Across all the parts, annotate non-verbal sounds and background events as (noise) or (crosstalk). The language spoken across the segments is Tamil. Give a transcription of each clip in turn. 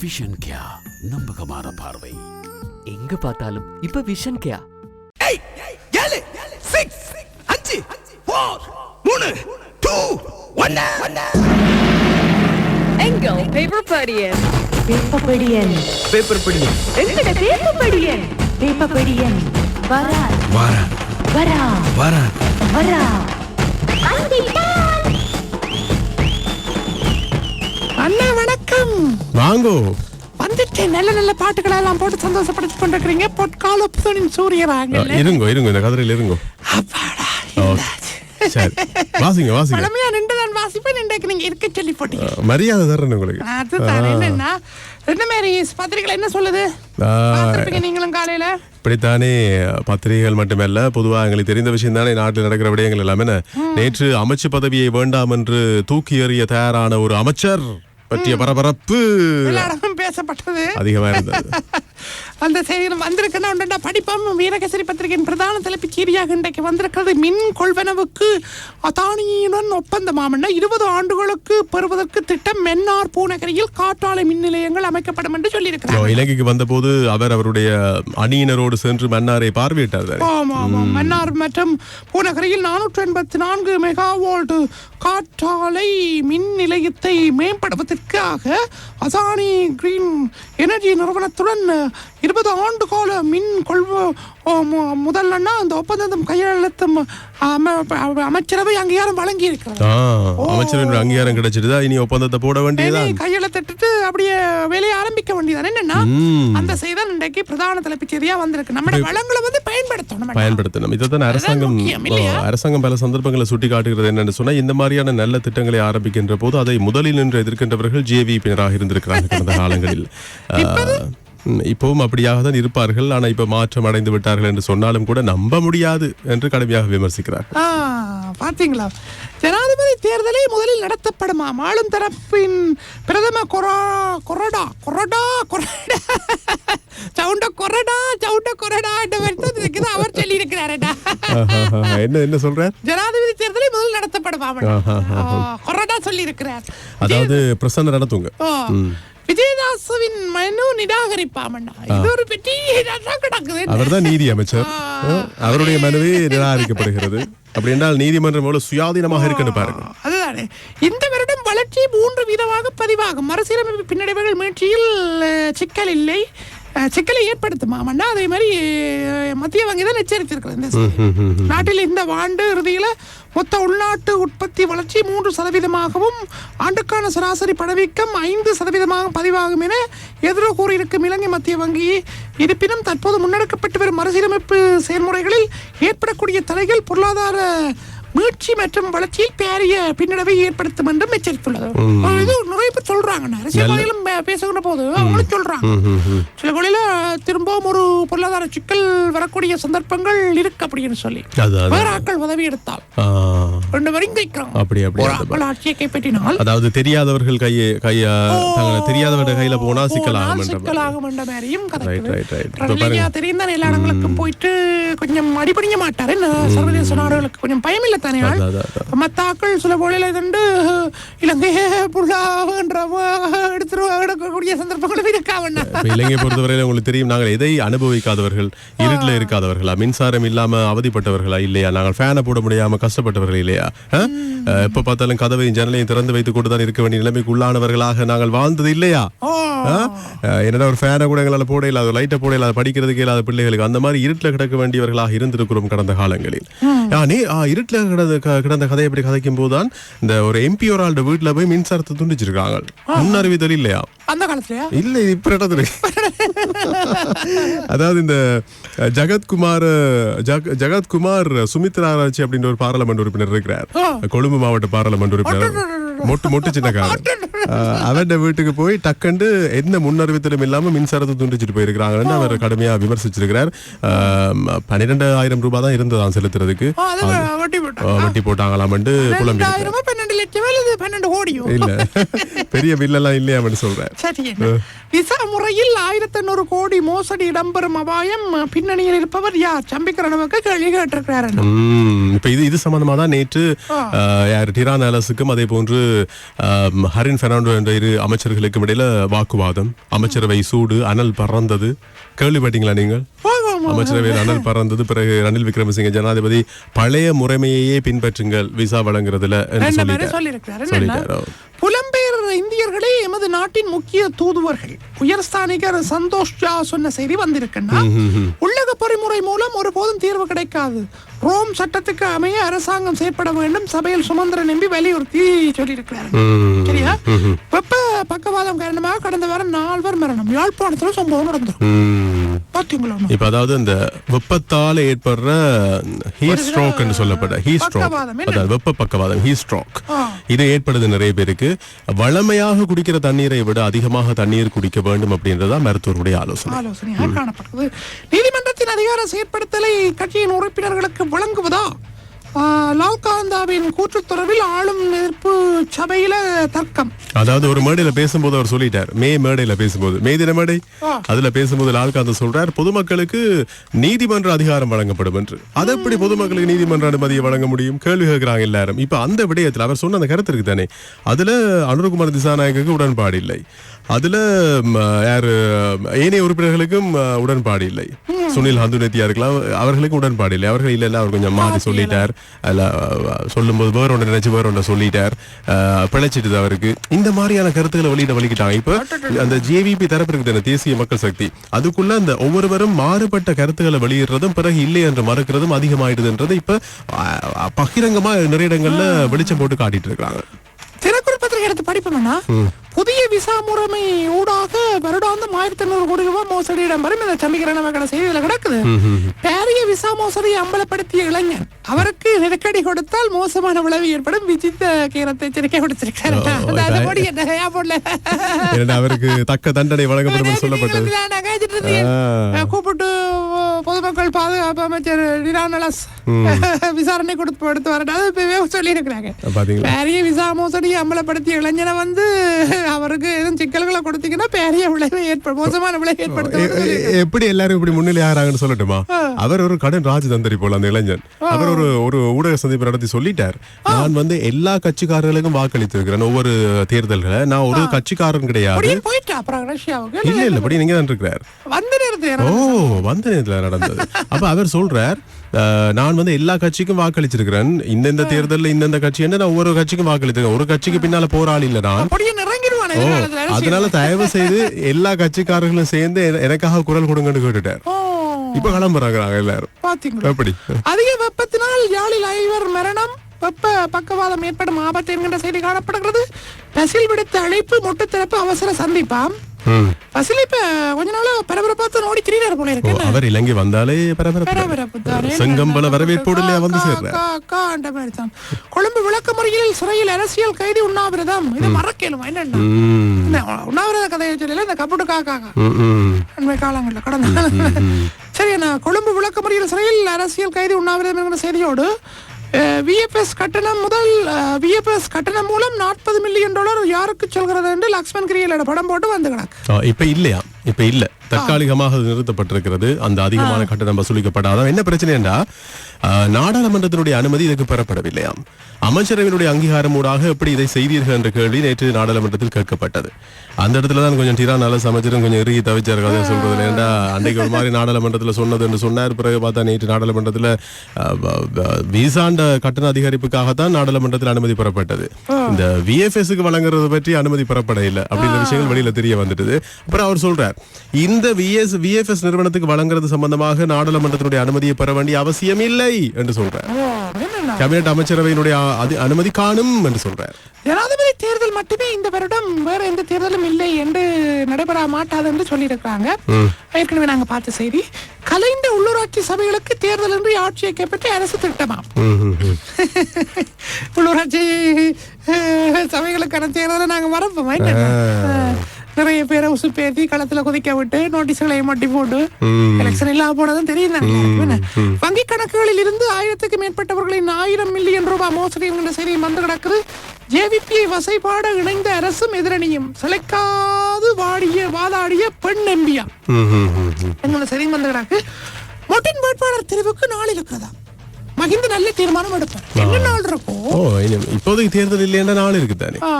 விஷன் கியா நம்பகமான பார்வை. எங்க பார்த்தாலும் இப்ப விஷன் கேயா ஏழு சிக்ஸ் அஞ்சு ஃபோர் மூணு டூ ஒன்னு. எங்கள் பேப்பர் படியன்? பேப்பர் படி எங்கட பேப்பர் படியன்? வேப்பப்படியன் வரா. வாரா. வரா. வாரா. வரா. அண்ணா வாங்கோ. வந்துட்டு நல்ல நல்ல பாட்டுகளை எல்லாம் போட்டு சந்தோஷப்படுத்தி கொண்டிருக்கிறீங்க. பொற்கால புதனின் சூரியராங்க அஹ், இருங்கோ இருங்கோ இந்த கதிரையில் இருங்கோ. அப்பாடா ஓகே. சரி. வாசிங்க வாசிங்க. பழமையா நின்று தான் வாசிப்பேன் இன்றைக்கு நீங்க இருக்க சொல்லி போட்டீங்க. அஹ், மரியாதை தர்றேன் உங்களுக்கு. அதுதான் என்னன்னா என்ன மாதிரி பத்திரிகைகள் என்ன சொல்லுது? நீங்களும் காலையில? இப்படித்தானே பத்திரிகைகள் மட்டுமல்ல பொதுவாக எங்களுக்கு தெரிந்த விஷயம் தானே நாட்டில் நடக்கிற விடயங்கள் எல்லாமே? நேற்று அமைச்சு பதவியை வேண்டாம் என்று தூக்கி எறிய தயாரான ஒரு அமைச்சர். பற்றிய பரபரப்பு. எல்லா இடமும் பேசப்பட்டது. அதிகமா இருந்தது. அந்த செய்தியில் வந்திருக்குன்னா உண்டா படிப்பம் வீரகேசரி பத்திரிகையின் பிரதான தலைப்புச் செய்தியாக இன்றைக்கு வந்திருக்கிறது மின் கொள்வனவுக்கு அதானியுடன் ஒப்பந்தமாமன்னா இருபது ஆண்டுகளுக்கு பெறுவதற்கு திட்டம் மென்னார் பூநகரியில் காற்றாலை மின் நிலையங்கள் அமைக்கப்படும் என்று சொல்லியிருக்கிறார் இலங்கைக்கு வந்தபோது அவர் அவருடைய அணியினரோடு சென்று மன்னாரை பார்வையிட்டார். மன்னார் மற்றும் பூநகரியில் நானூற்று எண்பத்தி நான்கு மெகாவோல்ட் காற்றாலை மின் நிலையத்தை மேம்படுவதற்காக அசானி கிரீன் எனர்ஜி நிறுவனத்துடன் இருபது ஆண்டு கால மின் கொள்வ முதல்லன்னா அந்த ஒப்பந்தம் கையெழுத்தும் அமைச்சரவை அங்கீகாரம் வழங்கி இருக்கிறது ஆ அமைச்சரின் அங்கீகாரம் கிடைச்சிட்டுதா இனி ஒப்பந்தத்தை போட வேண்டியதுதான். கையெழுத்திட்டு அப்படியே வேலையை ஆரம்பிக்க வேண்டியது என்னன்னா. அந்த செய்தி இன்றைக்கு பிரதான தலைப்புச் செய்தியா வந்திருக்கு. நம்ம வளங்களை வந்து பயன்படுத்தணும் பயன்படுத்தணும். அரசாங்கம் முக்கியம் இல்லையா? ஆ, அரசாங்கம் பல சந்தர்ப்பங்களை சுட்டி காட்டுகிறது என்னன்னு சொன்னா இந்த மாதிரியான நல்ல திட்டங்களை ஆரம்பிக்கின்ற போது அதை முதலில் நின்று எதிர்க்கின்றவர்கள் ஜேவிபியினராக இருந்திருக்கிறார்கள் கடந்த காலங்களில். இப்பவும் அப்படியாக தான் இருப்பார்கள். ஆனா இப்ப மாற்றம் அடைந்து விட்டார்கள் என்று சொன்னாலும் கூட நம்ப முடியாது என்று கடுமையாக விமர்சிக்கிறார்கள். ஆ, பாத்தீங்களா? ஜனாதிபதி தேர்தலை முதலில் நடத்தப்படுமாம் ஆளும் தரப்பின் பிரதம கொரா கொரடா கொரடா கொரடா சவுண்ட கொரடா சவுண்ட கொரடா என்ற அவர் சொல்லி இருக்கிறாரடா என்ன என்ன சொல்றார்? ஜனாதிபதி தேர்தலை முதலில் நடத்தப்படுமாம் கொரடா சொல்லி இருக்கிறார் அதாவது பிரசன்ன நடத்துங்க. விஜயதாசவின் மனு நிராகரிப்பாமண்ணா. இது ஒரு பெரிய கிடக்குது. அவர்தான் நீதி அமைச்சர் அவருடைய மனுவே நிராகரிக்கப்படுகிறது. அப்படி என்றால் நீதிமன்றம் எவ்வளவு சுயாதீனமாக இருக்குன்னு பாருங்க. அதுதானே. இந்த வருடம் வளர்ச்சி மூன்று வீதமாக பதிவாகும். மறுசீரமைப்பு பின்னடைவுகள் அஹ், சிக்கல் இல்லை. சிக்கலை ஏற்படுத்துமாமன்னா அதே மாதிரி மத்திய வங்கி தான் எச்சரித்திருக்கிறது இந்த. நாட்டில் இந்த ஆண்டு இறுதியில் மொத்த உள்நாட்டு உற்பத்தி வளர்ச்சி மூன்று சதவீதமாகவும் ஆண்டுக்கான சராசரி பணவீக்கம் ஐந்து சதவீதமாக பதிவாகும் என எதிரோ கூறியிருக்கும் இலங்கை மத்திய வங்கி இருப்பினும் தற்போது முன்னெடுக்கப்பட்டு வரும் மறுசீரமைப்பு செயல்முறைகளில் ஏற்படக்கூடிய தடைகள் பொருளாதார மீட்சி மற்றும் வளர்ச்சியில் பேரிய பின்னடைவை ஏற்படுத்தும் என்றும் எச்சரித்துள்ளது. இது நிறைய பேர் சொல்றாங்க அரசியல்வாதிகளும் பேசுகிற போது அவங்களும் சொல்றாங்க. சில வழியில திரும்பவும் ஒரு பொருளாதார சிக்கல் வரக்கூடிய சந்தர்ப்பங்கள் இருக்கு அப்படின்னு சொல்லி. வேற ஆட்கள் உதவி எடுத்தால். ரெண்டு வரையும் கைக்கிறாங்க அப்படி அப்படி ஆட்சியை கைப்பற்றினால் அதாவது தெரியாதவர்கள் கையை கைய தெரியாதவர்கள் கையில போனா சிக்கலாகும் போனால் என்ற மாதிரி. சிக்கலாகும் என்ற மாதிரியும். தெரியும் எல்லா இடங்களுக்கும் போயிட்டு கொஞ்சம் அடிபணிய மாட்டாரு. சர்வதேச நாடுகளுக்கு கொஞ்சம் பயம் இல்லை தானே ஆள்? அதான், அதான், அதான். எடுக்கக்கூடிய சந்தர்ப்பங்களும் இருக்காவண்ணா இலங்கையை பொறுத்தவரையில உங்களுக்கு தெரியும் நாங்கள் எதை அனுபவிக்காதவர்கள் இருட்டில் இருக்காதவர்களா மின்சாரம் இல்லாம அவதிப்பட்டவர்களா இல்லையா? நாங்கள் ஃபேனை போட முடியாம கஷ்டப்பட்டவர்கள் இல்லையா? எப்ப பார்த்தாலும் கதவையும் ஜன்னலையும் திறந்து வைத்துக் கொண்டு தான் இருக்க வேண்டிய நிலைமைக்கு உள்ளானவர்களாக நாங்கள் வாழ்ந்தது இல்லையா? என்னடா ஒரு ஃபேனை கூட எங்களால் போட இல்லாத லைட்டை போட இல்லாத படிக்கிறதுக்கு இல்லாத பிள்ளைகளுக்கு அந்த மாதிரி இருட்டில் கிடக்க வேண்டியவர்களாக இருந்திருக்கிறோம் கடந்த காலங்களில். இருட்டில் கிடந்த கிடந்த கதை எப்படி கதைக்கும் போதுதான் இந்த ஒரு எம்பி ஒரு ஆள்ட வீட்டுல போய் மின்சாரத்தை துண்டிச்சிருக்காங்க. முன்னறிவித்தல் இல்லையா? அந்த காலத்துலயா? இல்ல இப்ப நடந்தது அதாவது இந்த ஜகத்குமார் ஜக- ஜகத்குமார் சுமித்ரா ஆராய்ச்சி அப்படின்ற ஒரு பாராளுமன்ற உறுப்பினர் இருக்கிறார். கொழும்பு மாவட்ட பாராளுமன்ற உறுப்பினர். மொட்டு மொட்டு சின்னக்காரர் அஹ், அவர்ட வீட்டுக்கு போய் டக்கண்டு எந்த முன்னறிவித்தலும் இல்லாம மின்சாரத்தை துண்டிச்சிட்டு போயிருக்கிறாங்கன்னு அவர் கடுமையா விமர்சிச்சிருக்கிறார். அஹ், பன்னிரெண்டாயிரம் ரூபாய் தான் இருந்ததாம் செலுத்துறதுக்கு. வட்டி போட்டா. அஹ், வட்டி போட்டாங்களாம்ட்டு புலம்பி பன்னெண்டு லட்சம் அல்லது பன்னெண்டு கோடியோ? இல்ல. பெரிய பில்லெல்லாம் இல்லையாமன்னு சொல்றார் சரி விசா முறையில் ஆயிரத்தி எண்ணூறு கோடி மோசடி இடம்பெறும் அபாயம் பின்னணியில் இருப்பவர் யார்? சம்பிக்கிறவனுக்கு கேள்வி கேட்டிருக்கிறார். இப்ப இது இது சம்பந்தமா தான் நேற்று யார்? டிரான் அலஸுக்கும் அதே போன்று ஹரின் பெர்னாண்டோ என்ற இரு அமைச்சர்களுக்கும் இடையில வாக்குவாதம். அமைச்சரவை சூடு அனல் பறந்தது. கேள்விப்பட்டீங்களா நீங்கள்? அமைச்சரவையில் அனல் பறந்தது பிறகு ரணில் விக்ரமசிங்க ஜனாதிபதி பழைய முறைமையையே பின்பற்றுங்கள் விசா வழங்குறதுல சொல்லியிருக்கிறார். புலம்பெயர் இந்தியர்களே எமது நாட்டின் முக்கிய தூதுவர்கள். உயர்ஸ்தானிகர் சந்தோஷ் ஜா சொன்ன செய்தி வந்திருக்குன்னா உள்ளக பொறிமுறை மூலம் ஒருபோதும் தீர்வு கிடைக்காது. ரோம் சட்டத்துக்கு அமைய அரசாங்கம் செயற்பட வேண்டும். சபையில் சுமந்திரன் நம்பி வலியுறுத்தி சொல்லியிருக்கிறார். சரியா? வெப்ப பக்கவாதம் காரணமாக கடந்த வாரம் நால்வர் மரணம். யாழ்ப்பாணத்துல சம்பவம் நடந்திருக்கும் இப்ப அதாவது இந்த வெப்பத்தால ஏற்படுற ஹீட் ஸ்ட்ரோக் என்று சொல்லப்படுற ஹீட் ஸ்ட்ரோக்? அதாவது வெப்ப பக்கவாதம் ஹீட் ஸ்ட்ரோக். இது ஏற்படுது நிறைய பேருக்கு. வளமையாக குடிக்கிற தண்ணீரை விட அதிகமாக தண்ணீர் குடிக்க வேண்டும் அப்படின்றதா மருத்துவருடைய ஆலோசனை. ஆலோசனையாக காணப்படுகிறது நீதிமன்றத்தின் அதிகார செயற்படுத்தலை கட்சியின் உறுப்பினர்களுக்கு வழங்குவதா? ஆ, லால் காந்தாவின் கூற்றுத் தொடர்பில் ஆளும் எதிர்ப்பு சபையில தர்க்கம். அதாவது ஒரு மேடையில பேசும்போது அவர் சொல்லிட்டார். மே மேடையில பேசும்போது. மே தின மேடை. அதுல பேசும்போது லால்காந்த சொல்றார் பொதுமக்களுக்கு நீதிமன்ற அதிகாரம் வழங்கப்படும் என்று. அது எப்படி பொதுமக்களுக்கு நீதிமன்ற அனுமதியை வழங்க முடியும்? கேள்வி கேட்கிறாங்க எல்லாரும். இப்ப அந்த விடயத்துல அவர் சொன்ன அந்த கருத்து இருக்கு தானே. அதுல அனுரகுமார் திசாநாயகருக்கு உடன்பாடு இல்லை. அதுல யாரு ஏனைய உறுப்பினர்களுக்கும் உடன்பாடு இல்லை. சுனில் ஹந்துனத்தியா இருக்கலாம் அவர்களுக்கும் உடன்பாடு இல்லை. அவர்கள் இல்ல அவர் கொஞ்சம் மாறி சொல்லிட்டார். சொல்லும்போது வேற ஒன்று நினைச்சு வேற ஒன்று சொல்லிட்டார். அஹ், பிழைச்சிட்டுது அவருக்கு. இந்த மாதிரியான கருத்துக்களை வெளியிட வலிக்கிட்டாங்க. இப்ப அந்த ஜேவிபி தரப்பு இருக்குது தேசிய மக்கள் சக்தி. அதுக்குள்ள அந்த ஒவ்வொருவரும் மாறுபட்ட கருத்துக்களை வெளியிடுறதும் பிறகு இல்லை என்று மறுக்கிறதும் அதிகமாயிடுதுன்றது இப்ப பகிரங்கமா நிறைய இடங்கள்ல வெளிச்சம் போட்டு காட்டிட்டு இருக்காங்க. பத்திரிகை எடுத்து படிப்போம்னா புதிய விசா முறைமை ஆயிரத்தி ஐநூறு கோடி ரூபாய் மோசடி இடம்பெறும். இந்த வகை செய்தியில கிடக்குது. பாரிய விசா மோசடியை அம்பலப்படுத்திய இளைஞன் அவருக்கு நெருக்கடி கொடுத்தால் மோசமான விளைவு ஏற்படும். விஜித்த கீரத்தை எச்சரிக்கை கொடுத்திருக்காரு ஓ, அதை போடி என்ன கையா போடல அவருக்கு தக்க தண்டனை வழங்கப்படும் சொல்லப்பட்டது. கூப்பிட்டு பொதுமக்கள் பாதுகாப்பு அமைச்சர் நிரானலஸ் (laughs) விசாரணை கொடுத்து எடுத்து வரணும் அது இப்பவே சொல்லியிருக்கிறாங்க. பெரிய விசா மோசடி அம்பலப்படுத்திய இளைஞனை வந்து (laughs) அவருக்கு எதுவும் சிக்கல்களை கொடுத்தீங்கன்னா பெரிய விளைவை ஏற்படும் மோசமான விளைவை எ- எப்படி எல்லாரும் இப்படி முன்னிலை ஆகிறாங்கன்னு சொல்லட்டுமா? அவர் ஒரு கடன் ராஜதந்திரி போல அந்த இளைஞன். அவர் ஒரு ஒரு ஊடக சந்திப்பு நடத்தி சொல்லிட்டார். நான் வந்து எல்லா கட்சிக்காரர்களுக்கும் வாக்களித்திருக்கிறேன். ஒவ்வொரு தேர்தல்களை. நான் ஒரு கட்சிக்காரன் கிடையாது. இல்ல இல்ல படி நீங்க தான் இருக்கிறார். வந்து நிறுத்து ஓ வந்த நேரத்துல நடந்தது. அப்ப அவர் சொல்றார் நான் வந்து எல்லா கட்சிக்கும் வாக்களிச்சிருக்கிறேன். இந்தந்த தேர்தல்ல இந்தந்த கட்சி என்ன நான் ஒவ்வொரு கட்சிக்கும் வாக்களித்திருக்கேன் ஒரு கட்சிக்கு பின்னால போராளி இல்ல நான். அதனால தயவு செய்து எல்லா கட்சிக்காரர்களும் சேர்ந்து என- எனக்காக குரல் கொடுங்கன்னு கேட்டுட்டார். இப்ப கிளம்புறாங்க எல்லாரும். எப்படி அதிக வெப்பத்தினால் யாழில் ஐவர் மரணம். வெப்ப பக்கவாதம் ஏற்படும் ஆபத்து என்கின்ற செய்தி காணப்படுகிறது. பசில் விடுத்த அழைப்பு மொட்டு திறப்பு அவசர சந்திப்பாம். ம். பசில் இப்ப கொஞ்ச நாளா பரபரப்பாத்து ஓடி திரியார் போல ஓ, இருக்கு என்ன? அவர் இலங்கை வந்தாலே பரபரப்பு. பரபரப்பு தானே. செங்கம்பல வரவேற்போடு இல்லையா வந்து கா, சேர்ற கா, கா, அந்த மாதிரி தான். கொழும்பு விளக்க முறையில் சிறையில் அரசியல் கைதி உண்ணாவிரதம். இது மறக்கலுமா என்னன்னா உண்ணாவிரத கதையை சொல்லல இந்த கப்புட்டு காக்காங்க. அண்மை காலங்களில் கடந்த சரி நான் கொழும்பு விளக்க முறையில் சிறையில் அரசியல் கைதி உண்ணாவிரதம் என்கிற செய்தியோடு விஎஃப்எஸ் கட்டணம் முதல் விஎஃப்எஸ் கட்டணம் மூலம் நாற்பது மில்லியன் டாலர் யாருக்கு சொல்கிறது என்று லக்ஷ்மண் கிரியலோட படம் போட்டு வந்து கிடக்கு. இப்போ இல்லையா? இப்ப இல்ல. தற்காலிகமாக நிறுத்தப்பட்டிருக்கிறது. அந்த அதிகமான கட்டணம் வசூலிக்கப்படாதான் என்ன பிரச்சனைண்டா ஆ, நாடாளுமன்றத்தினுடைய அனுமதி இதுக்கு பெறப்படவில்லையாம். அமைச்சரவையினுடைய அங்கீகாரம் ஊடாக எப்படி இதை செய்தீர்கள் என்ற கேள்வி நேற்று நாடாளுமன்றத்தில் கேட்கப்பட்டது. அந்த இடத்துல தான் கொஞ்சம் டிரா நல்ல அமைச்சரும் கொஞ்சம் இறுகி தவிச்சார் கதை சொல்றது ஏன்டா அன்றைக்கு ஒரு மாதிரி நாடாளுமன்றத்தில் சொன்னது என்று சொன்னார். பிறகு பார்த்தா நேற்று நாடாளுமன்றத்தில் விசாண்ட கட்டண அதிகரிப்புக்காகத்தான் நாடாளுமன்றத்தில் அனுமதி பெறப்பட்டது. இந்த விஎஃப்எஸ்க்கு வழங்குறது பற்றி அனுமதி பெறப்பட இல்லை அப்படின்ற விஷயங்கள் வெளியில தெரிய வந்துட்டது. அப்புறம் அவர் சொல்றார் இந்த விஎஸ் விஎஃப்எஸ் நிறுவனத்துக்கு வழங்குறது சம்பந்தமாக நாடாளுமன்றத்தினுடைய அனுமதியை பெற வேண்டிய அவசியம் இல்லை என்று சொல்றார். என்னன்னா கேபினட் அமைச்சரவையினுடைய அனுமதி காணும் என்று சொல்றார். ஜனாதிபதி தேர்தல் மட்டுமே இந்த வருடம் வேற எந்த தேர்தலும் இல்லை என்று நடைபெற மாட்டாது என்று சொல்லியிருக்காங்க ஏற்கனவே நாங்க பார்த்த செய்தி கலைந்த உள்ளூராட்சி சபைகளுக்கு தேர்தல் என்று ஆட்சியை கைப்பற்றி அரசு திட்டமாம் ம், ம், ம். உள்ளூராட்சி சபைகளுக்கான தேர்தலை நாங்க மறப்போம் நிறைய பேரை உசுப்பேத்தி களத்துல குதிக்க விட்டு நோட்டீஸ்களை மட்டி போட்டு எலெக்ஷன் இல்லாம போனதும் தெரியும்? வங்கி கணக்குகளில் இருந்து ஆயிரத்துக்கு மேற்பட்டவர்களின் ஆயிரம் மில்லியன் ரூபாய் மோசடி என்கிற செய்தியும் வந்து கிடக்குது. ஜேவிபியை வசைபாட இணைந்த அரசும் எதிரணியும் சிலைக்காது வாடிய வாதாடிய பெண் எம்பியா. எங்களை சரி வந்து கிடக்கு. மொட்டின் வேட்பாளர் தெரிவுக்கு நாள் இருக்கிறதா? மகிந்த நல்ல தீர்மானம் எடுப்பார் என்ன நாள் இருக்கும் இப்போதைக்கு தேர்தல் இல்லைன்னா நாள் இருக்கு தானே ஆ.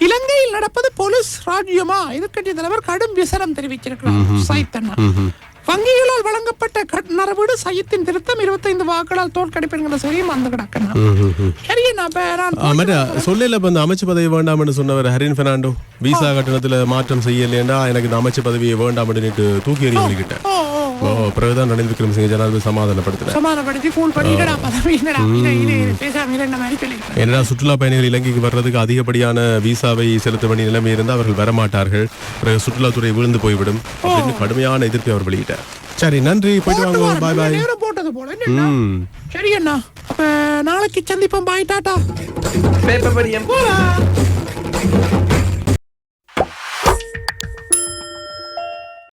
இலங்கையில் நடப்பது போலீஸ் ராஜ்யமா? எதிர்க்கட்சி தலைவர் கடும் விசனம் தெரிவிச்சிருக்கிறார் சைத்தன்னா வங்கிகளால் வழங்கப்பட்ட நரவீடு சையத்தின் திருத்தம் இருபத்தைந்து வாக்களால் தோற்கடிப்புங்கிற சரியும் வந்து கிடக்கணும் சரி நான் சொல்லல இப்ப இந்த அமைச்சு பதவி வேண்டாம்னு சொன்னவர் ஹரின் பெர்னாண்டோ. விசா கட்டணத்துல மாற்றம் செய்யலைன்னா எனக்கு இந்த அமைச்சு பதவியை வேண்டாம்னு தூக்கி எறிய பிறகுதான் ரணில் விக்ரமசிங்க ஜனாதிபதி சமாதானப்படுத்தினார். சமாதானப்படுத்தி ஃபூல் பண்ணிடா பதவி என்னடா? இது இது இது பேசாம இரு, என்ன மாதிரி சொல்லிருக்கேன் ஏன்னா சுற்றுலா பயணிகள் இலங்கைக்கு வர்றதுக்கு அதிகப்படியான விசாவை செலுத்த வேண்டிய நிலைமை இருந்தால் அவர்கள் வரமாட்டார்கள். பிறகு சுற்றுலாத்துறை விழுந்து போய்விடும் அப்படின்னு கடுமையான எதிர்ப்பை அவர் வெளியிட்டார். சரி நன்றி. போயிட்டு வாங்க பாய் பாய். போட்டது போல. சரி அண்ணா. அப்ப நாளைக்கு சந்திப்போம். பாய் டாட்டா பேப்பர் படியம் போலாம்